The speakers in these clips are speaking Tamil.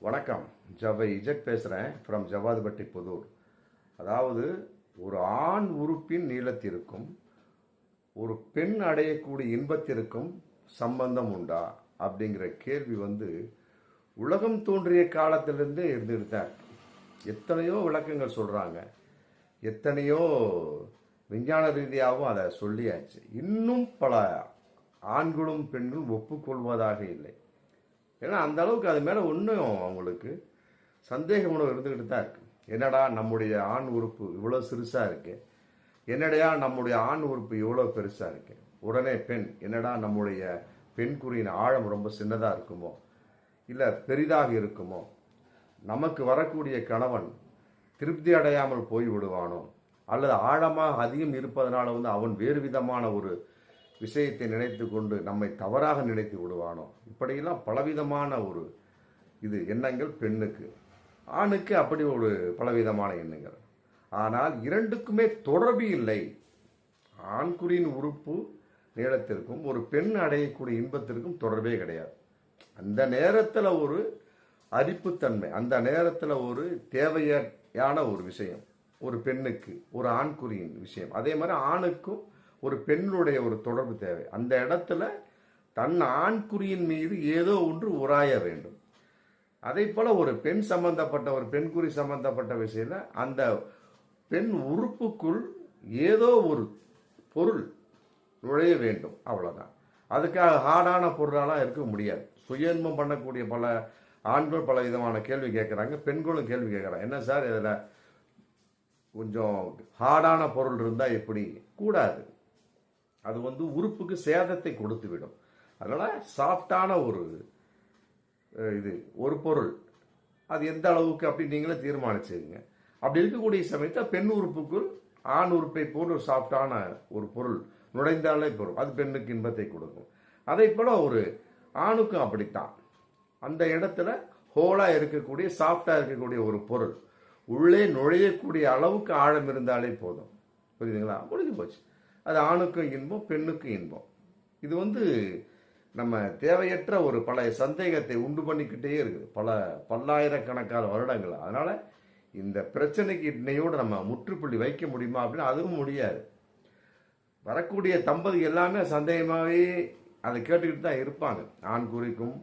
வணக்கம். ஜவை இஜட் பேசுகிறேன் ஃப்ரம் ஜவாதுபட்டி புதூர். அதாவது ஒரு ஆண் உறுப்பின் நீளத்திற்கும் ஒரு பெண் அடையக்கூடிய இன்பத்திற்கும் சம்பந்தம் உண்டா? அப்படிங்கிற கேள்வி வந்து உலகம் தோன்றிய காலத்திலிருந்தே இருந்துட்டு தான் எத்தனையோ விளக்கங்கள் சொல்கிறாங்க எத்தனையோ விஞ்ஞான ரீதியாகவும் அதை சொல்லியாச்சு. இன்னும் பல ஆண்களும் பெண்களும் ஒப்புக்கொள்வதாக இல்லை. ஏன்னா அந்த அளவுக்கு அது மேலே ஒன்றும் அவங்களுக்கு. சந்தேக உணவு இருந்துக்கிட்டு தான் இருக்குது என்னடா நம்முடைய ஆண் உறுப்பு இவ்வளோ சிறுசாக இருக்கு? என்னடையா நம்முடைய ஆண் உறுப்பு இவ்வளோ பெருசாக இருக்கு? உடனே பெண் என்னடா நம்முடைய பெண்குறியின் ஆழம் ரொம்ப சின்னதாக இருக்குமோ? இல்லை பெரிதாக இருக்குமோ? நமக்கு வரக்கூடிய கணவன் திருப்தி அடையாமல் போய் விடுவானோ அல்லது ஆழமாக அதிகம் இருப்பதனால வந்து அவன் வேறு விதமான ஒரு விஷயத்தை நினைத்து கொண்டு நம்மை தவறாக நினைத்து விடுவானோ? இப்படியெல்லாம் பலவிதமான ஒரு இது எண்ணங்கள் பெண்ணுக்கு. ஆணுக்கு அப்படி ஒரு பலவிதமான எண்ணங்கள். ஆனால் இரண்டுக்குமே தொடர்பு இல்லை. ஆண்குறியின் உறுப்பு நீளத்திற்கும் ஒரு பெண் அடையக்கூடிய இன்பத்திற்கும் தொடர்பே கிடையாது. அந்த நேரத்தில் ஒரு அரிப்புத்தன்மை அந்த நேரத்தில் ஒரு தேவையான ஒரு விஷயம் ஒரு பெண்ணுக்கு ஒரு ஆண்குறியின் விஷயம். அதே மாதிரி ஆணுக்கும் ஒரு பெண்ணுடைய ஒரு தொடர்பு தேவை. அந்த இடத்துல தன் ஆண்குறியின் மீது ஏதோ ஒன்று உராய வேண்டும். அதே போல் ஒரு பெண் சம்பந்தப்பட்ட ஒரு பெண் குறி சம்பந்தப்பட்ட விஷயத்தில் அந்த பெண் உறுப்புக்குள் ஏதோ ஒரு பொருள் நுழைய வேண்டும். அவ்வளோதான் அதுக்காக ஹார்டான பொருளாலாம் இருக்க முடியாது. சுயன்மம் பண்ணக்கூடிய பல ஆண்கள் பல விதமான கேள்வி கேட்குறாங்க பெண்களும் கேள்வி கேட்குறாங்க என்ன சார் இதில் கொஞ்சம் ஹார்டான பொருள் இருந்தால் எப்படி? கூடாது. அது வந்து உறுப்புக்கு சேதத்தை கொடுத்து விடும் அதனால சாஃப்டான ஒரு இது ஒரு பொருள். அது எந்த அளவுக்கு அப்படி நீங்களே தீர்மானிச்சுங்க அப்படி இருக்கக்கூடிய சமயத்தில் பெண் உறுப்புக்குள் ஆண் உறுப்பை போன்ற ஒரு சாஃப்டான ஒரு பொருள் நுழைந்தாலே போதும். அது பெண்ணுக்கு இன்பத்தை கொடுக்கும். அதே போல் ஒரு ஆணுக்கும் அப்படித்தான். அந்த இடத்துல ஹோலாக இருக்கக்கூடிய சாஃப்டாக இருக்கக்கூடிய ஒரு பொருள் உள்ளே நுழையக்கூடிய அளவுக்கு ஆழம் இருந்தாலே போதும். புரியுதுங்களா? முடிஞ்சு போச்சு. அது ஆணுக்கும் இன்பம் பெண்ணுக்கும் இன்பம். இது வந்து நம்ம தேவையற்ற ஒரு பழைய சந்தேகத்தை உண்டு பண்ணிக்கிட்டே இருக்குது. பல பல்லாயிரக்கணக்கான வருடங்கள். அதனால் இந்த பிரச்சனைக்கு இன்னையோடு நம்ம முற்றுப்புள்ளி வைக்க முடியுமா அப்படின்னு அதுவும் முடியாது. வரக்கூடிய தம்பதி எல்லாமே சந்தேகமாகவே அதை கேட்டுக்கிட்டு தான் இருப்பாங்க. ஆண் குறிக்கும்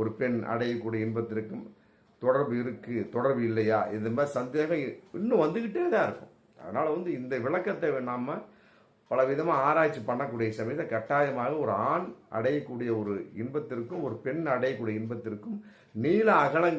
ஒரு பெண் அடையக்கூடிய இன்பத்திற்கும் தொடர்பு இருக்குது தொடர்பு இல்லையா? இந்த மாதிரி சந்தேகம் இன்னும் வந்துக்கிட்டே தான் இருக்கும். அதனால் வந்து இந்த விளக்கத்தை நாம் பல விதமாக ஆராய்ச்சி பண்ணக்கூடிய சமயத்தை கட்டாயமாக ஒரு ஆண் அடையக்கூடிய ஒரு இன்பத்திற்கும் ஒரு பெண் அடையக்கூடிய இன்பத்திற்கும் நீள அகலங்கள்